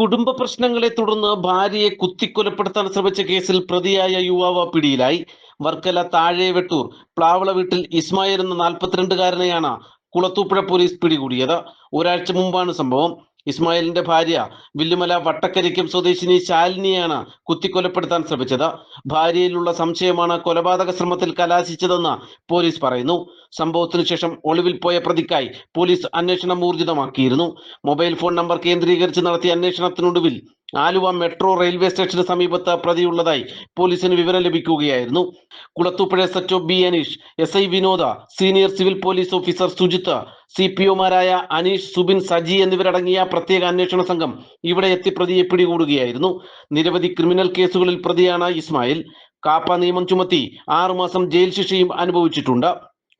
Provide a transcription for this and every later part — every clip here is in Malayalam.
കുടുംബ പ്രശ്നങ്ങളെ തുടർന്ന് ഭാര്യയെ കുത്തിക്കൊലപ്പെടുത്താൻ ശ്രമിച്ച കേസിൽ പ്രതിയായ യുവാവ് പിടിയിലായി. വർക്കല താഴെ വെട്ടൂർ പ്ലാവള വീട്ടിൽ ഇസ്മായിൽ എന്ന നാൽപ്പത്തിരണ്ടുകാരനെയാണ് കുളത്തൂപ്പുഴ പോലീസ് പിടികൂടിയത്. ഒരാഴ്ച മുമ്പാണ് സംഭവം. ഇസ്മായിലിന്റെ ഭാര്യ വില്ലുമല വട്ടക്കരിക്കും സ്വദേശിനി ശാലിനിയാണ് കുത്തിക്കൊലപ്പെടുത്താൻ ശ്രമിച്ചത്. ഭാര്യയിലുള്ള സംശയമാണ് കൊലപാതക ശ്രമത്തിൽ കലാശിച്ചതെന്ന് പോലീസ് പറയുന്നു. സംഭവത്തിനു ശേഷം ഒളിവിൽ പോയ പ്രതിക്കായി പോലീസ് അന്വേഷണം ഊർജിതമാക്കിയിരുന്നു. മൊബൈൽ ഫോൺ നമ്പർ കേന്ദ്രീകരിച്ച് നടത്തിയ അന്വേഷണത്തിനൊടുവിൽ ആലുവ മെട്രോ റെയിൽവേ സ്റ്റേഷന് സമീപത്ത് പ്രതിയുള്ളതായി പോലീസിന് വിവരം ലഭിക്കുകയായിരുന്നു. Kulathupuzha S H B Aneesh S I Vinod senior civil police officer Sujith C P ഒമാരായ Aneesh Subin Saji എന്നിവരടങ്ങിയ പ്രത്യേക അന്വേഷണ സംഘം ഇവിടെ എത്തി പ്രതിയെ പിടികൂടുകയായിരുന്നു. നിരവധി ക്രിമിനൽ കേസുകളിൽ പ്രതിയാണ് ഇസ്മായിൽ. കാപ്പ നിയമം ചുമത്തി ആറുമാസം ജയിൽ ശിക്ഷയും അനുഭവിച്ചിട്ടുണ്ട്.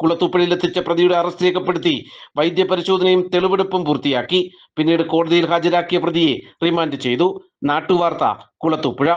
കുളത്തൂപ്പുഴയിലെത്തിച്ച പ്രതിയുടെ അറസ്റ്റ് രേഖപ്പെടുത്തി വൈദ്യപരിശോധനയും തെളിവെടുപ്പും പൂർത്തിയാക്കി. പിന്നീട് കോടതിയിൽ ഹാജരാക്കിയ പ്രതിയെ റിമാൻഡ് ചെയ്തു. നാട്ടുവാർത്ത കുളത്തൂപ്പുഴ.